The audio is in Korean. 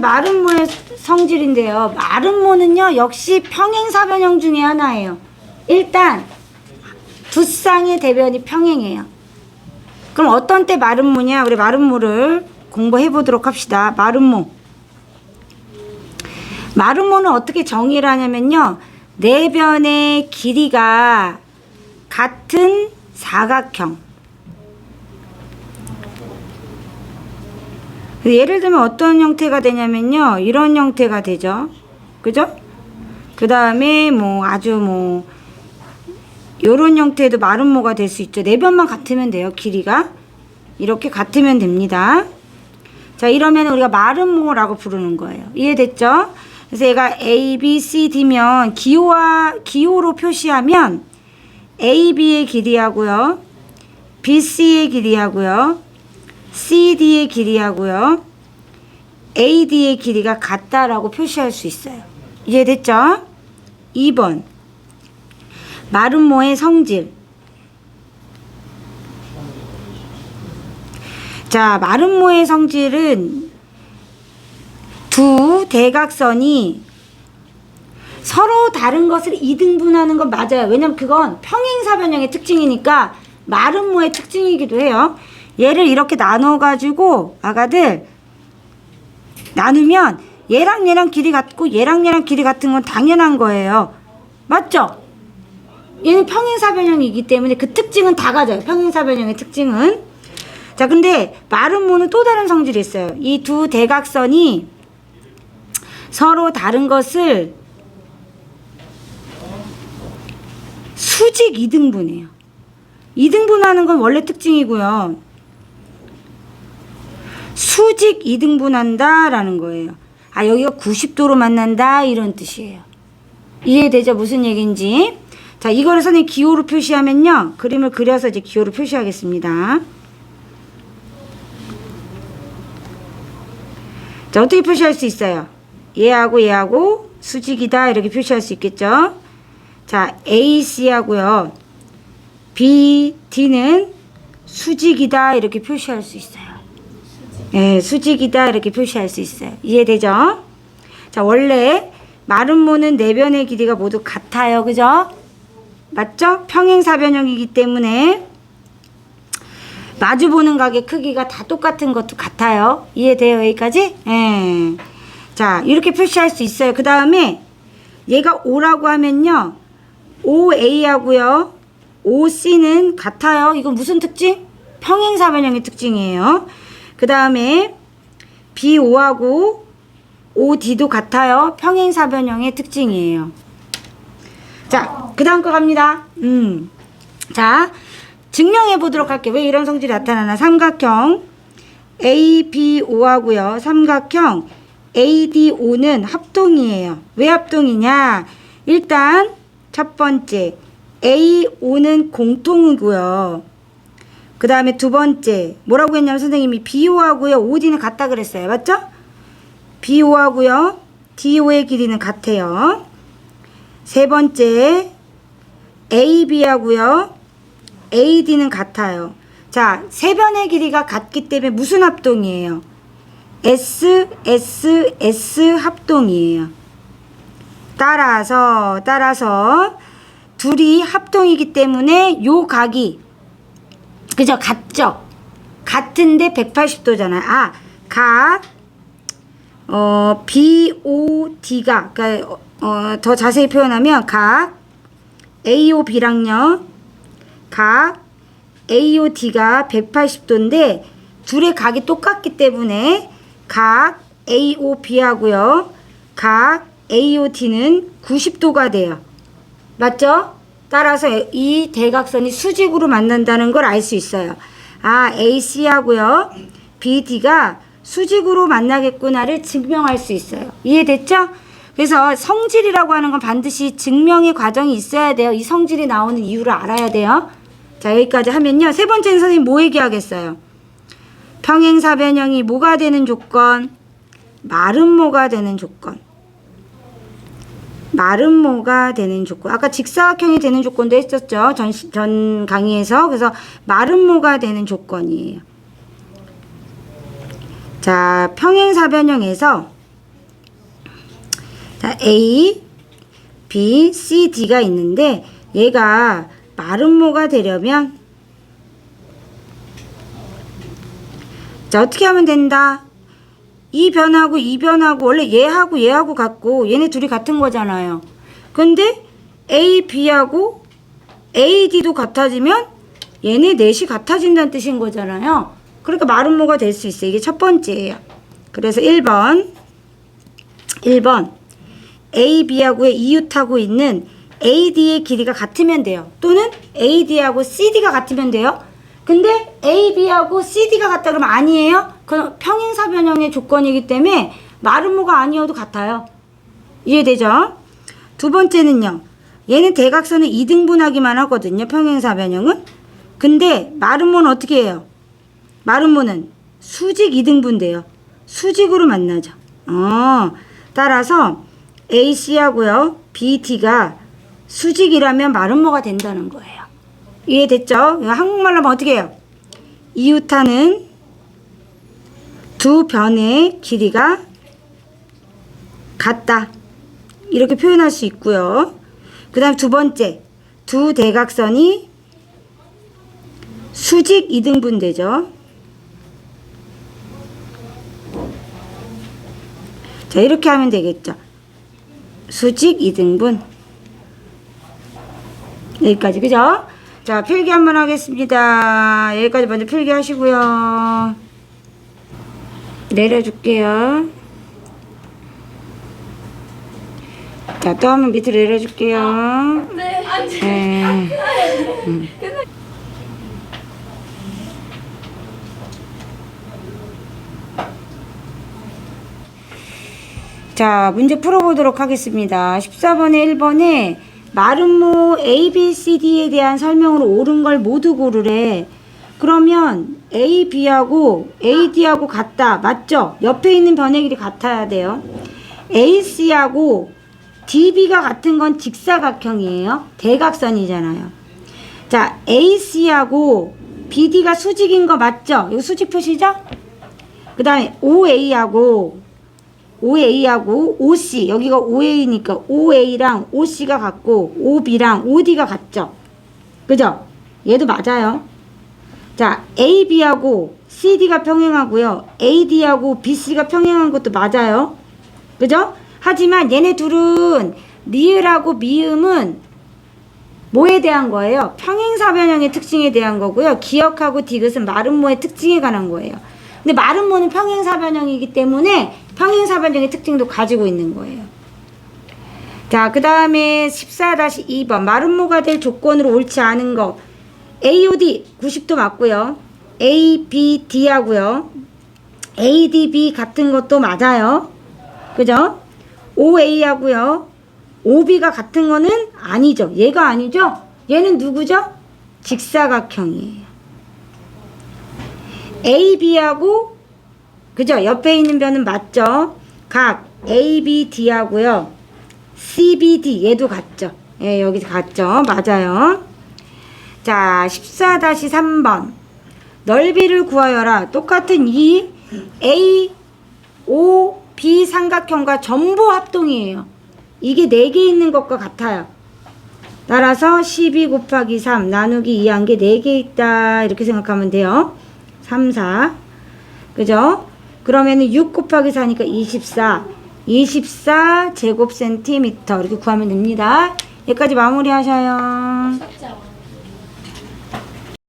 마름모의 성질인데요. 마름모는요, 역시 평행사변형 중에 하나예요. 일단, 두 쌍의 대변이 평행해요. 그럼 어떤 때 마름모냐? 우리 마름모를 공부해 보도록 합시다. 마름모. 마름모는 어떻게 정의를 하냐면요. 내변의 길이가 같은 사각형. 예를 들면 어떤 형태가 되냐면요. 이런 형태가 되죠. 그죠? 그 다음에 뭐 아주 뭐 요런 형태도 마름모가 될 수 있죠. 내변만 같으면 돼요. 길이가. 이렇게 같으면 됩니다. 자, 이러면 우리가 마름모라고 부르는 거예요. 이해됐죠? 그래서 얘가 A, B, C, D면 기호와 기호로 표시하면 A, B의 길이하고요. B, C의 길이하고요. C, D의 길이하고요. A, D의 길이가 같다라고 표시할 수 있어요. 이해됐죠? 2번. 마름모의 성질. 자, 마름모의 성질은 두 대각선이 서로 다른 것을 이등분하는 건 맞아요. 왜냐면 그건 평행사변형의 특징이니까 마름모의 특징이기도 해요. 얘를 이렇게 나눠가지고 아가들 나누면 얘랑 얘랑 길이 같고 얘랑 얘랑 길이 같은 건 당연한 거예요. 맞죠? 얘는 평행사변형이기 때문에 그 특징은 다 가져요. 평행사변형의 특징은. 자, 근데 마름모는 또 다른 성질이 있어요. 이 두 대각선이 서로 다른 것을 수직 이등분해요. 이등분하는 건 원래 특징이고요. 수직 이등분한다라는 거예요. 아, 여기가 90도로 만난다 이런 뜻이에요. 이해되죠? 무슨 얘기인지. 자, 이거를 선생님 기호로 표시하면요. 그림을 그려서 이제 기호로 표시하겠습니다. 자, 어떻게 표시할 수 있어요? 얘하고 얘하고 수직이다 이렇게 표시할 수 있겠죠? 자, AC하고요. BD는 수직이다 이렇게 표시할 수 있어요. 예, 수직이다 이렇게 표시할 수 있어요. 이해되죠? 자, 원래 마름모는 내변의 길이가 모두 같아요. 그죠? 맞죠? 평행사변형이기 때문에 마주보는 각의 크기가 다 똑같은 것도 같아요. 이해돼요? 여기까지? 예. 자, 이렇게 표시할 수 있어요. 그 다음에 얘가 O라고 하면요. OA하고요. OC는 같아요. 이건 무슨 특징? 평행사변형의 특징이에요. 그 다음에 BO하고 OD도 같아요. 평행사변형의 특징이에요. 자, 그 다음 거 갑니다. 음. 자, 증명해 보도록 할게요. 왜 이런 성질이 나타나나? 삼각형 ABO하고요. 삼각형 ADO는 합동이에요. 왜 합동이냐? 일단 첫 번째 AO는 공통이고요. 그 다음에 두 번째 뭐라고 했냐면 선생님이 BO하고요. OD는 같다 그랬어요. 맞죠? BO하고요. DO의 길이는 같아요. 세 번째 AB하고요. AD는 같아요. 자, 세 변의 길이가 같기 때문에 무슨 합동이에요? S, S, S 합동이에요. 따라서, 따라서, 둘이 합동이기 때문에 요 각이, 그죠? 같죠? 같은데 180도잖아요. 아, 각, 어, BOD가, 그러니까, 어, 어, 더 자세히 표현하면 각 AOB랑요, 각 AOD가 180도인데 둘의 각이 똑같기 때문에 각 AOB하고요. 각 AOD는 90도가 돼요. 맞죠? 따라서 이 대각선이 수직으로 만난다는 걸 알 수 있어요. 아, AC하고요. BD가 수직으로 만나겠구나를 증명할 수 있어요. 이해됐죠? 그래서 성질이라고 하는 건 반드시 증명의 과정이 있어야 돼요. 이 성질이 나오는 이유를 알아야 돼요. 자, 여기까지 하면요. 세 번째는 선생님 뭐 얘기하겠어요? 평행사변형이 뭐가 되는 조건? 마름모가 되는 조건. 마름모가 되는 조건. 아까 직사각형이 되는 조건도 했었죠. 전, 시- 전 강의에서. 그래서 마름모가 되는 조건이에요. 자, 평행사변형에서 자, A, B, C, D가 있는데 얘가 마름모가 되려면 자, 어떻게 하면 된다? 이 변하고 이 변하고 원래 얘하고 얘하고 같고 얘네 둘이 같은 거잖아요. 근데 A, B하고 A, D도 같아지면 얘네 넷이 같아진다는 뜻인 거잖아요. 그러니까 마름모가 될 수 있어요. 이게 첫 번째예요. 그래서 1번 1번 A, B하고의 이웃하고 있는 AD의 길이가 같으면 돼요. 또는 AD하고 CD가 같으면 돼요. 근데 AB하고 CD가 같다 그러면 아니에요? 그건 평행사 변형의 조건이기 때문에 마름모가 아니어도 같아요. 이해되죠? 두 번째는요. 얘는 대각선을 2등분하기만 하거든요. 평행사 변형은. 근데 마름모는 어떻게 해요? 마름모는 수직 2등분 돼요. 수직으로 만나죠. 어, 따라서 AC하고요. BD가 수직이라면 마름모가 된다는 거예요. 이해됐죠? 한국말로 하면 어떻게 해요? 이웃하는 두 변의 길이가 같다. 이렇게 표현할 수 있고요. 그 다음 두 번째, 두 대각선이 수직 2등분 되죠. 자, 이렇게 하면 되겠죠. 수직 2등분. 여기까지, 그죠? 자, 필기 한번 하겠습니다. 여기까지 먼저 필기 하시고요. 내려줄게요. 자, 또 한 번 밑으로 내려줄게요. 네. 안 돼. 네. 자, 문제 풀어보도록 하겠습니다. 14번에 1번에 마름모 A, B, C, D에 대한 설명으로 옳은 걸 모두 고르래. 그러면 A, B하고 A, D하고 같다. 맞죠? 옆에 있는 변의 길이 같아야 돼요. A, C하고 D, B가 같은 건 직사각형이에요. 대각선이잖아요. 자, AC하고 BD가 수직인 거 맞죠? 이거 수직 표시죠? 그 다음에 OA하고 OA하고 OC 여기가 OA니까 OA랑 OC가 같고 OB랑 OD가 같죠? 그죠? 얘도 맞아요. 자, AB하고 CD가 평행하고요. AD하고 BC가 평행한 것도 맞아요. 그죠? 하지만 얘네 둘은 리을하고 미음은 뭐에 대한 거예요? 평행사변형의 특징에 대한 거고요. 기억하고 디귿은 마름모의 특징에 관한 거예요. 근데 마름모는 평행사변형이기 때문에 평행사변형의 특징도 가지고 있는 거예요. 자, 그 다음에 14-2번. 마름모가 될 조건으로 옳지 않은 거. AOD 90도 맞고요. ABD 하고요. ADB 같은 것도 맞아요. 그죠? OA 하고요. OB가 같은 거는 아니죠. 얘가 아니죠? 얘는 누구죠? 직사각형이에요. AB하고 그죠? 옆에 있는 변은 맞죠? 각 ABD 하고요. CBD 얘도 같죠? 예, 여기 같죠? 맞아요. 자, 14-3번. 넓이를 구하여라. 똑같은 이 A, O, B 삼각형과 전부 합동이에요. 이게 4개 있는 것과 같아요. 따라서 12 곱하기 3 나누기 2한 게 4개 있다. 이렇게 생각하면 돼요. 3, 4. 그죠? 그러면은 6 곱하기 4니까 24. 24 제곱 센티미터. 이렇게 구하면 됩니다. 여기까지 마무리 하셔요.